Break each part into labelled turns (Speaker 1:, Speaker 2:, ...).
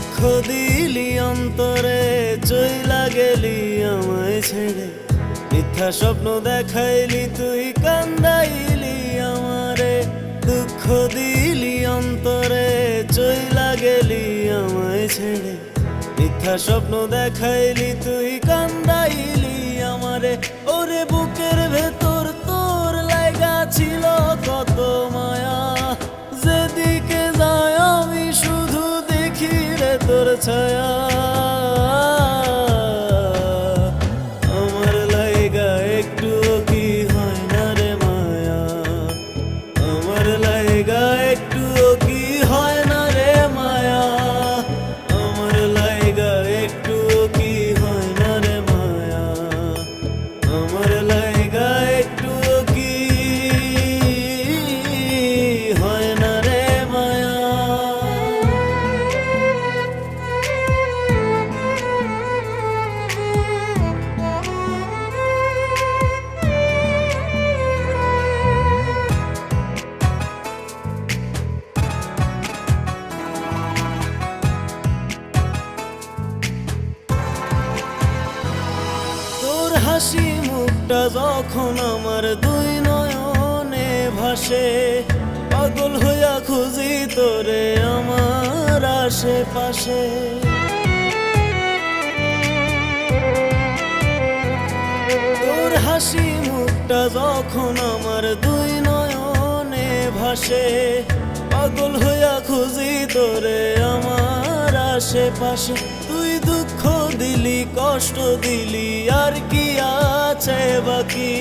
Speaker 1: দুঃখ দিলি অন্তরে চই লাগেলি আমায় ছেড়ে। মিথ্যা স্বপ্ন দেখাইলি, তুই কান্দাইলি আমারে। দুঃখ দিলি অন্তরে চই লাগেলি আমায় ছেড়ে। মিথ্যা স্বপ্ন দেখাইলি, তুই কান্দাইলি আমারে। ওরে বুকের তোর ছায়া। হাসি মুখটা যখন আমার দুই নয়নে ভাসে। পাগল হইয়া খুঁজি তোরে আমার আশেপাশে। তোর হাসি মুখটা যখন আমার দুই নয়নে ভাসে। পাগল হইয়া খুঁজি তোরে আমার আশেপাশে। দিলি, কষ্ট দিলি, আর কি আছে বাকি?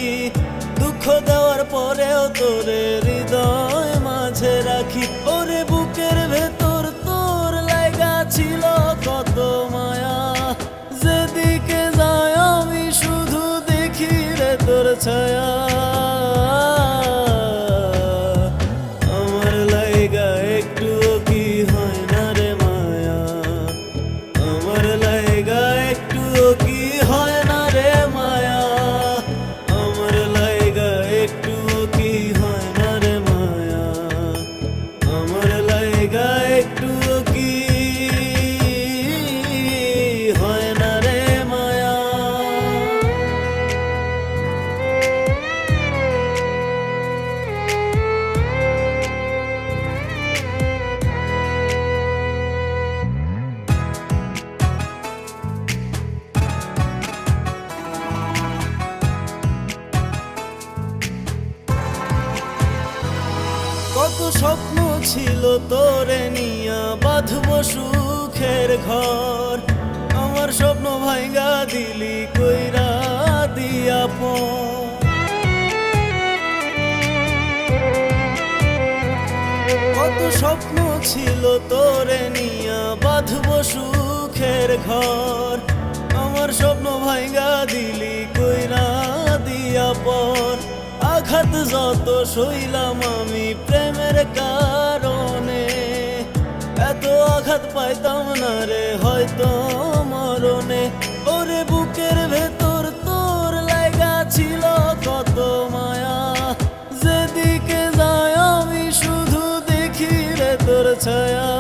Speaker 1: দুঃখ দেওয়ার পরেও তোরে হৃদয় মাঝে রাখি। ওরে বুকের ভেতর তোর লাগা ছিল কত মায়া। যেদিকে যায় আমি শুধু দেখি রে তোর ছায়া। স্বপ্ন ছিল তোরে নিয়া বাঁধব সুখের ঘর। আমার স্বপ্ন ভাঙ্গা দিলি কইরা দিয়া পর। কত স্বপ্ন ছিল তোরে নিয়া বাঁধব সুখের ঘর। আমার স্বপ্ন ভাঙ্গা দিলি কইরা দিয়া পর। আঘাত যত সইলাম আমি প্রেমের কারণে। এত আঘাত পাইতাম না রে, হয়তো মরণে। ওরে বুকের ভেতর তোর লাগা ছিল কত মায়া। যেদিকে যায় আমি শুধু দেখি রে তোর ছায়া।